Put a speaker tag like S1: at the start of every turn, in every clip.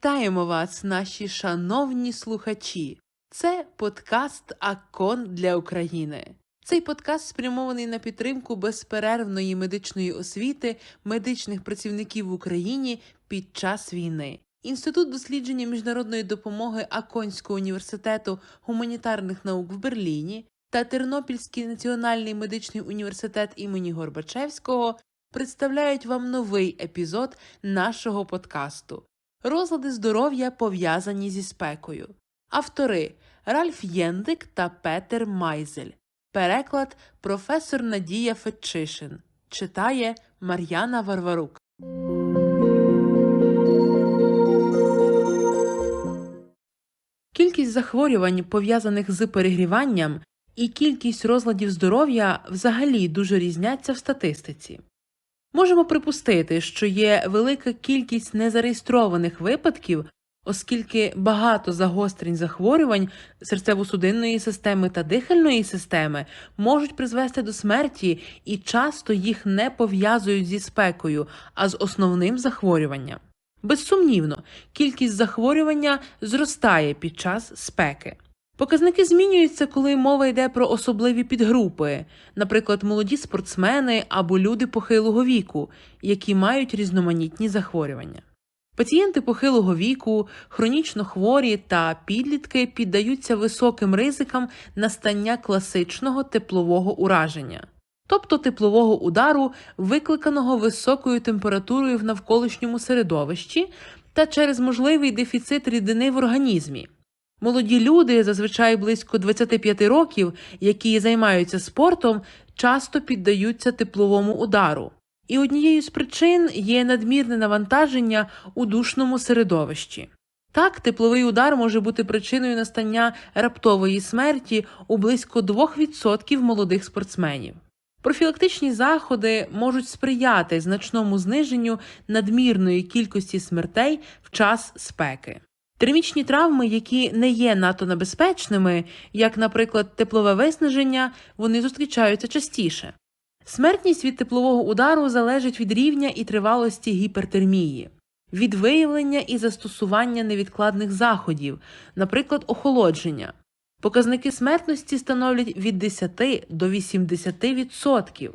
S1: Вітаємо вас, наші шановні слухачі. Це подкаст Акон для України. Цей подкаст спрямований на підтримку безперервної медичної освіти медичних працівників в Україні під час війни. Інститут дослідження міжнародної допомоги Аконського університету гуманітарних наук в Берліні та Тернопільський національний медичний університет імені Горбачевського представляють вам новий епізод нашого подкасту. Розлади здоров'я пов'язані зі спекою. Автори Ральф Єндик та Петер Майзель. Переклад професор Надія Фетчишин. Читає Мар'яна Варварук. Кількість захворювань, пов'язаних з перегріванням, і кількість розладів здоров'я взагалі дуже різняться в статистиці. Можемо припустити, що є велика кількість незареєстрованих випадків, оскільки багато загострень захворювань серцево-судинної системи та дихальної системи можуть призвести до смерті і часто їх не пов'язують зі спекою, а з основним захворюванням. Безсумнівно, кількість захворювання зростає під час спеки. Показники змінюються, коли мова йде про особливі підгрупи, наприклад, молоді спортсмени або люди похилого віку, які мають різноманітні захворювання. Пацієнти похилого віку, хронічно хворі та підлітки піддаються високим ризикам настання класичного теплового ураження, тобто теплового удару, викликаного високою температурою в навколишньому середовищі та через можливий дефіцит рідини в організмі. Молоді люди, зазвичай близько 25 років, які займаються спортом, часто піддаються тепловому удару. І однією з причин є надмірне навантаження у душному середовищі. Так, тепловий удар може бути причиною настання раптової смерті у близько 2% молодих спортсменів. Профілактичні заходи можуть сприяти значному зниженню надмірної кількості смертей в час спеки. Термічні травми, які не є надто небезпечними, як, наприклад, теплове виснаження, вони зустрічаються частіше. Смертність від теплового удару залежить від рівня і тривалості гіпертермії, від виявлення і застосування невідкладних заходів, наприклад, охолодження. Показники смертності становлять від 10 до 80%.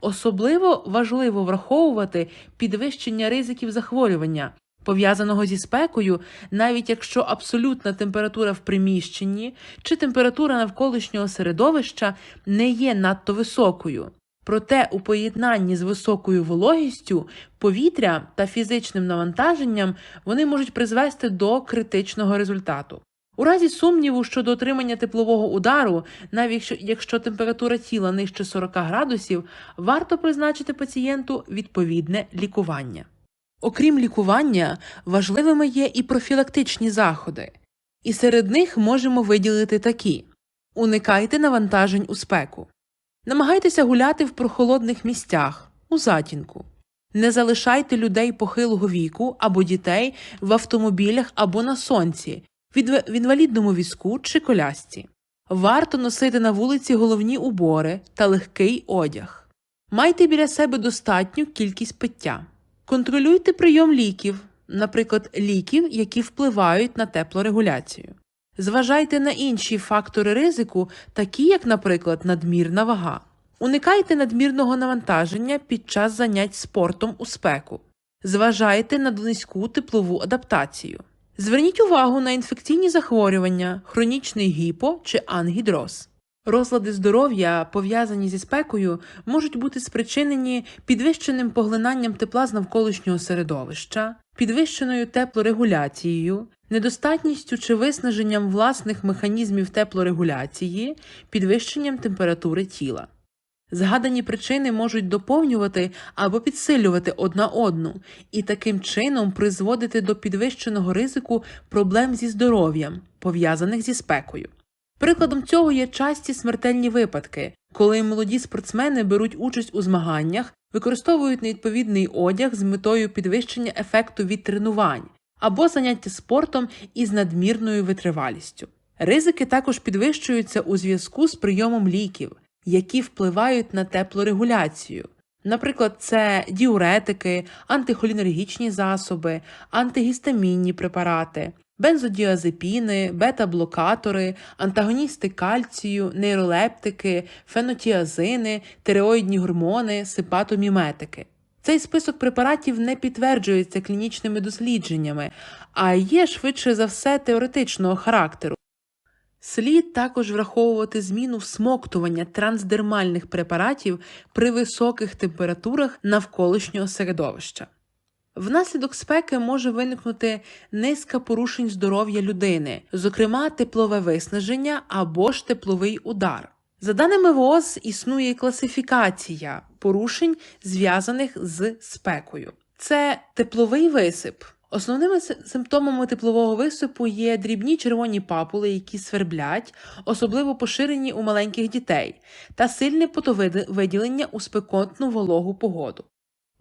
S1: Особливо важливо враховувати підвищення ризиків захворювання, пов'язаного зі спекою, навіть якщо абсолютна температура в приміщенні чи температура навколишнього середовища не є надто високою. Проте у поєднанні з високою вологістю, повітря та фізичним навантаженням вони можуть призвести до критичного результату. У разі сумніву щодо отримання теплового удару, навіть якщо температура тіла нижче 40 градусів, варто призначити пацієнту відповідне лікування. Окрім лікування, важливими є і профілактичні заходи, і серед них можемо виділити такі: уникайте навантажень у спеку, намагайтеся гуляти в прохолодних місцях, у затінку, не залишайте людей похилого віку або дітей в автомобілях або на сонці, в інвалідному візку чи колясці. Варто носити на вулиці головні убори та легкий одяг. Майте біля себе достатню кількість пиття. Контролюйте прийом ліків, наприклад, ліків, які впливають на теплорегуляцію. Зважайте на інші фактори ризику, такі як, наприклад, надмірна вага. Уникайте надмірного навантаження під час занять спортом у спеку. Зважайте на низьку теплову адаптацію. Зверніть увагу на інфекційні захворювання, хронічний гіпо чи ангідроз. Розлади здоров'я, пов'язані зі спекою, можуть бути спричинені підвищеним поглинанням тепла з навколишнього середовища, підвищеною теплорегуляцією, недостатністю чи виснаженням власних механізмів теплорегуляції, підвищенням температури тіла. Згадані причини можуть доповнювати або підсилювати одна одну і таким чином призводити до підвищеного ризику проблем зі здоров'ям, пов'язаних зі спекою. Прикладом цього є часті смертельні випадки, коли молоді спортсмени беруть участь у змаганнях, використовують невідповідний одяг з метою підвищення ефекту від тренувань або заняття спортом із надмірною витривалістю. Ризики також підвищуються у зв'язку з прийомом ліків, які впливають на теплорегуляцію, Наприклад, це діуретики, антихолінергічні засоби, антигістамінні препарати, бензодіазепіни, бета-блокатори, антагоністи кальцію, нейролептики, фенотіазини, тиреоїдні гормони, сипатоміметики. Цей список препаратів не підтверджується клінічними дослідженнями, а є швидше за все теоретичного характеру. Слід також враховувати зміну всмоктування трансдермальних препаратів при високих температурах навколишнього середовища. Внаслідок спеки може виникнути низка порушень здоров'я людини, зокрема теплове виснаження або ж тепловий удар. За даними ВООЗ, існує класифікація порушень, зв'язаних з спекою. Це тепловий висип. Основними симптомами теплового висипу є дрібні червоні папули, які сверблять, особливо поширені у маленьких дітей, та сильне потовиділення у спекотну вологу погоду.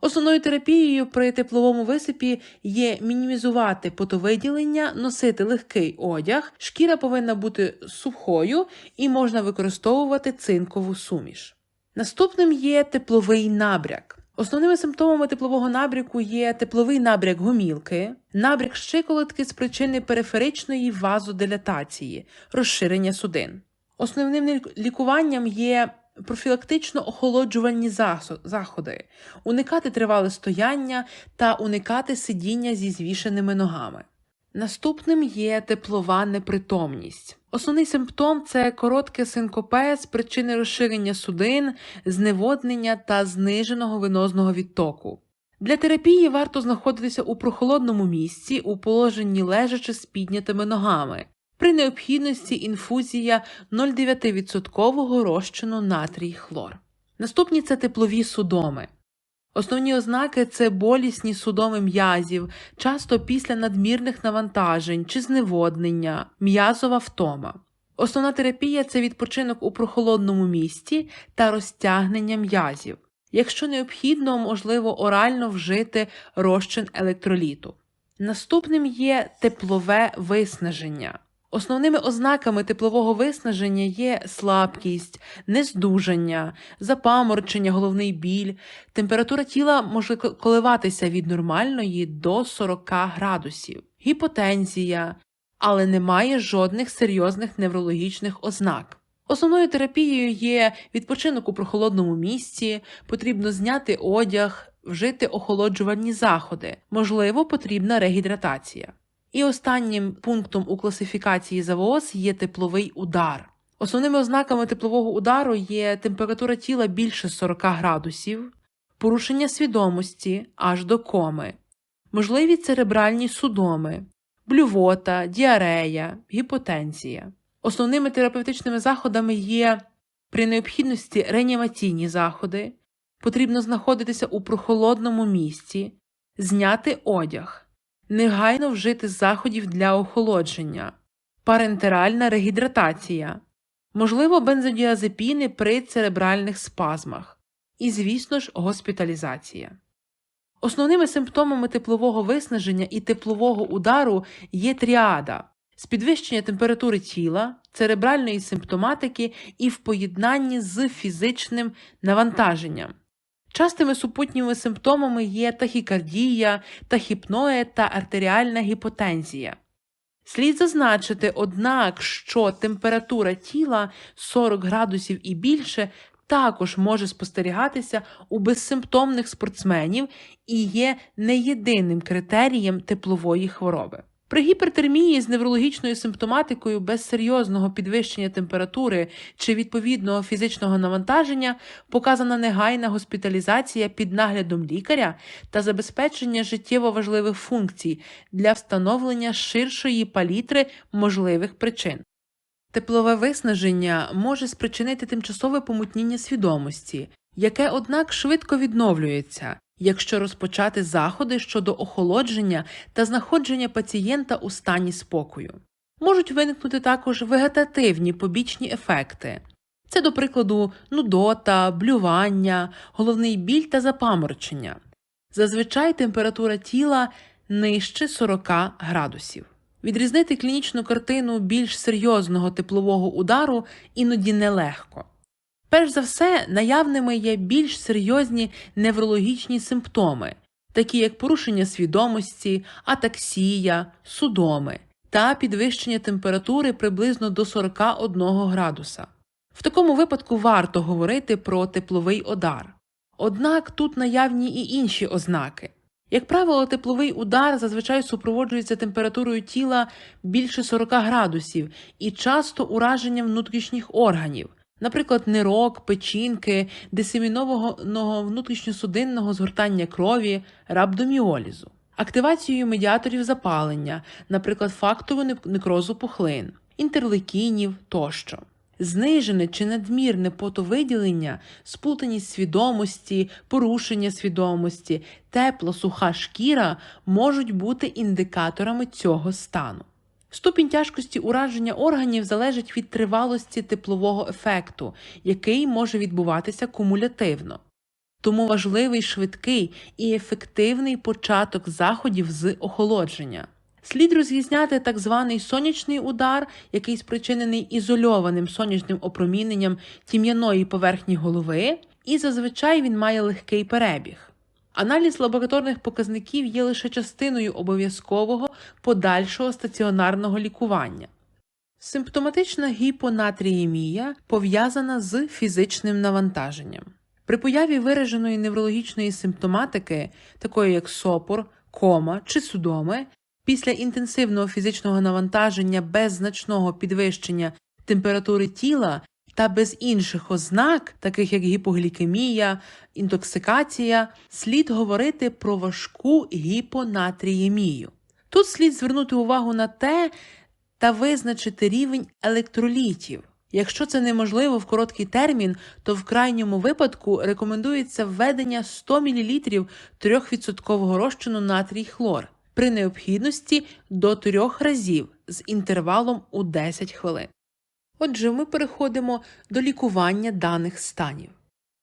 S1: Основною терапією при тепловому висипі є мінімізувати потовиділення, носити легкий одяг, шкіра повинна бути сухою і можна використовувати цинкову суміш. Наступним є тепловий набряк. Основними симптомами теплового набряку є тепловий набряк гомілки, набряк щиколотки з причини периферичної вазодилатації, розширення судин. Основним лікуванням є профілактично охолоджувальні заходи, уникати тривале стояння та уникати сидіння зі звішеними ногами. Наступним є теплова непритомність. Основний симптом це коротке синкопе з причини розширення судин, зневоднення та зниженого венозного відтоку. Для терапії варто знаходитися у прохолодному місці у положенні лежачи з піднятими ногами. При необхідності інфузія 0,9% розчину натрій хлор. Наступні це теплові судоми. Основні ознаки це болісні судоми м'язів, часто після надмірних навантажень чи зневоднення, м'язова втома. Основна терапія це відпочинок у прохолодному місці та розтягнення м'язів. Якщо необхідно, можливо орально вжити розчин електроліту. Наступним є теплове виснаження. Основними ознаками теплового виснаження є слабкість, нездужання, запаморочення, головний біль. Температура тіла може коливатися від нормальної до 40 градусів, гіпотензія, але немає жодних серйозних неврологічних ознак. Основною терапією є відпочинок у прохолодному місці, потрібно зняти одяг, вжити охолоджувальні заходи, можливо, потрібна регідратація. І останнім пунктом у класифікації ЗАВОЗ є тепловий удар. Основними ознаками теплового удару є температура тіла більше 40 градусів, порушення свідомості аж до коми, можливі церебральні судоми, блювота, діарея, гіпотензія. Основними терапевтичними заходами є при необхідності реанімаційні заходи, потрібно знаходитися у прохолодному місці, зняти одяг негайно вжити заходів для охолодження, парентеральна регідратація, можливо, бензодіазепіни при церебральних спазмах і, звісно ж, госпіталізація. Основними симптомами теплового виснаження і теплового удару є тріада з підвищення температури тіла, церебральної симптоматики і в поєднанні з фізичним навантаженням. Частими супутніми симптомами є тахікардія, тахіпноє та артеріальна гіпотензія. Слід зазначити, однак, що температура тіла 40 градусів і більше також може спостерігатися у безсимптомних спортсменів і є не єдиним критерієм теплової хвороби. При гіпертермії з неврологічною симптоматикою без серйозного підвищення температури чи відповідного фізичного навантаження показана негайна госпіталізація під наглядом лікаря та забезпечення життєво важливих функцій для встановлення ширшої палітри можливих причин. Теплове виснаження може спричинити тимчасове помутніння свідомості, яке, однак, швидко відновлюється, якщо розпочати заходи щодо охолодження та знаходження пацієнта у стані спокою. Можуть виникнути також вегетативні побічні ефекти. Це, до прикладу, нудота, блювання, головний біль та запаморочення. Зазвичай температура тіла нижче 40 градусів. Відрізнити клінічну картину більш серйозного теплового удару іноді нелегко. Перш за все, наявними є більш серйозні неврологічні симптоми, такі як порушення свідомості, атаксія, судоми та підвищення температури приблизно до 41 градуса. В такому випадку варто говорити про тепловий удар. Однак тут наявні і інші ознаки. Як правило, тепловий удар зазвичай супроводжується температурою тіла більше 40 градусів і часто ураженням внутрішніх органів, наприклад, нирок, печінки, дисемінованого внутрішньосудинного згортання крові, рhabdomіолізу, активацією медіаторів запалення, наприклад, фактору некрозу пухлин, інтерлейкінів тощо. Знижене чи надмірне потовиділення, сплутаність свідомості, порушення свідомості, тепла суха шкіра можуть бути індикаторами цього стану. Ступінь тяжкості ураження органів залежить від тривалості теплового ефекту, який може відбуватися кумулятивно. Тому важливий швидкий і ефективний початок заходів з охолодження. Слід розрізняти так званий сонячний удар, який спричинений ізольованим сонячним опроміненням тім'яної поверхні голови, і зазвичай він має легкий перебіг. Аналіз лабораторних показників є лише частиною обов'язкового подальшого стаціонарного лікування. Симптоматична гіпонатріємія пов'язана з фізичним навантаженням. При появі вираженої неврологічної симптоматики, такої як сопор, кома чи судоми, після інтенсивного фізичного навантаження без значного підвищення температури тіла та без інших ознак, таких як гіпоглікемія, інтоксикація, слід говорити про важку гіпонатріємію. Тут слід звернути увагу на те та визначити рівень електролітів. Якщо це неможливо в короткий термін, то в крайньому випадку рекомендується введення 100 мл 3% розчину натрій хлор при необхідності до 3 разів з інтервалом у 10 хвилин. Отже, ми переходимо до лікування даних станів.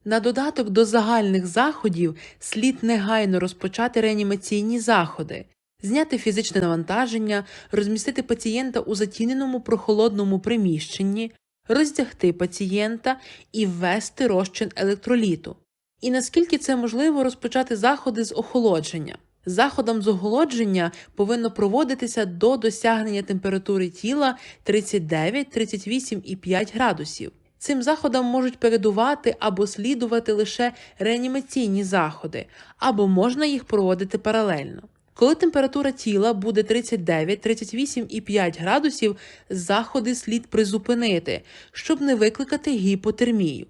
S1: На додаток до загальних заходів слід негайно розпочати реанімаційні заходи, зняти фізичне навантаження, розмістити пацієнта у затіненому прохолодному приміщенні, роздягти пацієнта і ввести розчин електроліту. І наскільки це можливо розпочати заходи з охолодження. Заходом з охолодження повинно проводитися до досягнення температури тіла 39-38,5 градусів. Цим заходам можуть передувати або слідувати лише реанімаційні заходи, або можна їх проводити паралельно. Коли температура тіла буде 39-38,5 градусів, заходи слід призупинити, щоб не викликати гіпотермію.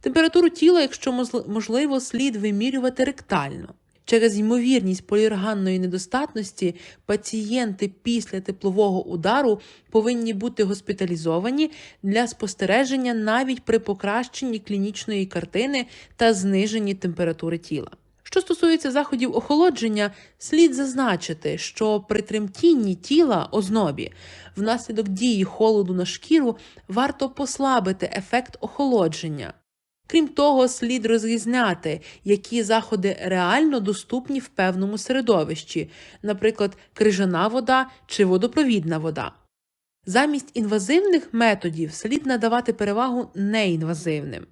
S1: Температуру тіла, якщо можливо, слід вимірювати ректально. Через ймовірність поліорганної недостатності пацієнти після теплового удару повинні бути госпіталізовані для спостереження навіть при покращенні клінічної картини та зниженні температури тіла. Що стосується заходів охолодження, слід зазначити, що при тремтінні тіла ознобі внаслідок дії холоду на шкіру варто послабити ефект охолодження. Крім того, слід розрізняти, які заходи реально доступні в певному середовищі, наприклад, крижана вода чи водопровідна вода. Замість інвазивних методів слід надавати перевагу неінвазивним.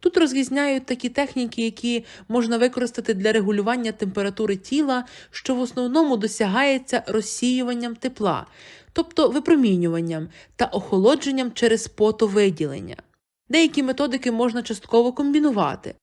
S1: Тут розрізняють такі техніки, які можна використати для регулювання температури тіла, що в основному досягається розсіюванням тепла, тобто випромінюванням та охолодженням через потовиділення. Деякі методики можна частково комбінувати.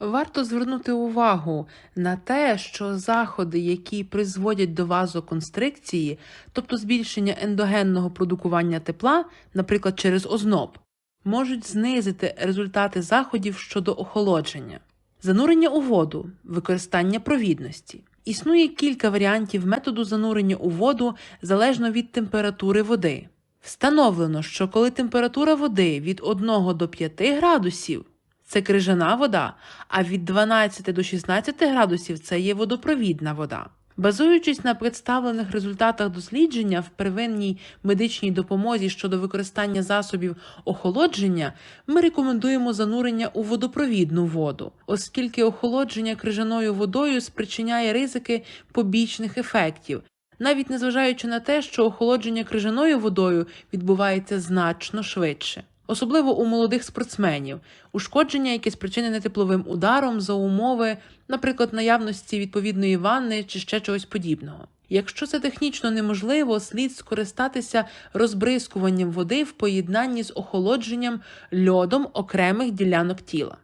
S1: Варто звернути увагу на те, що заходи, які призводять до вазоконстрикції, тобто збільшення ендогенного продукування тепла, наприклад, через озноб, можуть знизити результати заходів щодо охолодження, занурення у воду, використання провідності. Існує кілька варіантів методу занурення у воду залежно від температури води. Встановлено, що коли температура води від 1 до 5 градусів це крижана вода, а від 12 до 16 градусів це є водопровідна вода. Базуючись на представлених результатах дослідження в первинній медичній допомозі щодо використання засобів охолодження, ми рекомендуємо занурення у водопровідну воду, оскільки охолодження крижаною водою спричиняє ризики побічних ефектів, навіть незважаючи на те, що охолодження крижаною водою відбувається значно швидше. особливо у молодих спортсменів, ушкодження, яке спричинене тепловим ударом за умови, наприклад, наявності відповідної ванни чи ще чогось подібного. Якщо це технічно неможливо, слід скористатися розбризкуванням води в поєднанні з охолодженням льодом окремих ділянок тіла.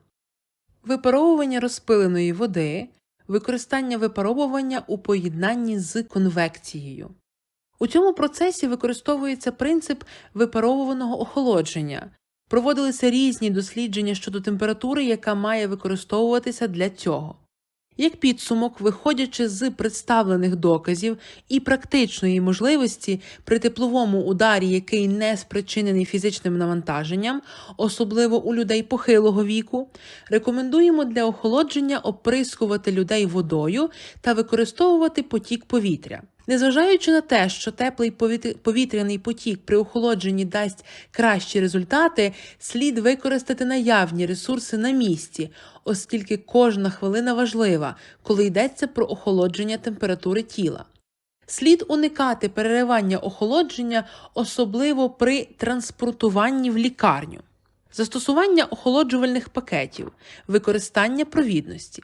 S1: Випаровування розпиленої води, використання випаровування у поєднанні з конвекцією. У цьому процесі використовується принцип випаровуваного охолодження. Проводилися різні дослідження щодо температури, яка має використовуватися для цього. Як підсумок, виходячи з представлених доказів і практичної можливості при тепловому ударі, який не спричинений фізичним навантаженням, особливо у людей похилого віку, рекомендуємо для охолодження оприскувати людей водою та використовувати потік повітря. Незважаючи на те, що теплий повітряний потік при охолодженні дасть кращі результати, слід використати наявні ресурси на місці, оскільки кожна хвилина важлива, коли йдеться про охолодження температури тіла. Слід уникати переривання охолодження, особливо при транспортуванні в лікарню, застосування охолоджувальних пакетів, використання провідності.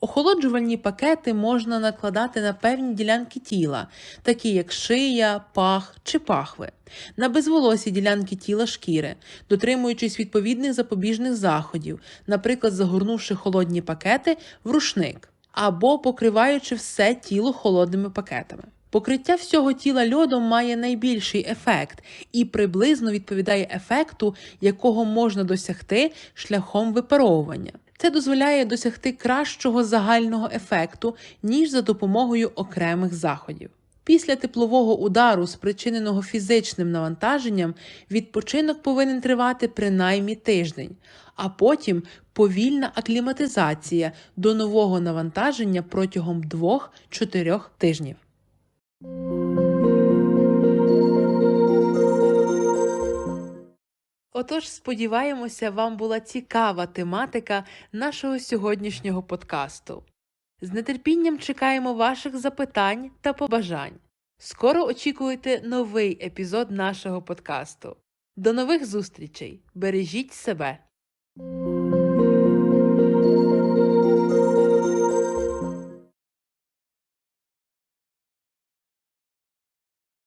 S1: Охолоджувальні пакети можна накладати на певні ділянки тіла, такі як шия, пах чи пахви, на безволосі ділянки тіла шкіри, дотримуючись відповідних запобіжних заходів, наприклад, загорнувши холодні пакети в рушник або покриваючи все тіло холодними пакетами. Покриття всього тіла льодом має найбільший ефект і приблизно відповідає ефекту, якого можна досягти шляхом випаровування. Це дозволяє досягти кращого загального ефекту, ніж за допомогою окремих заходів. Після теплового удару, спричиненого фізичним навантаженням, відпочинок повинен тривати принаймні тиждень, а потім повільна акліматизація до нового навантаження протягом 2-4 тижнів. Отож, сподіваємося, вам була цікава тематика нашого сьогоднішнього подкасту. З нетерпінням чекаємо ваших запитань та побажань. Скоро очікуйте новий епізод нашого подкасту. До нових зустрічей! Бережіть себе!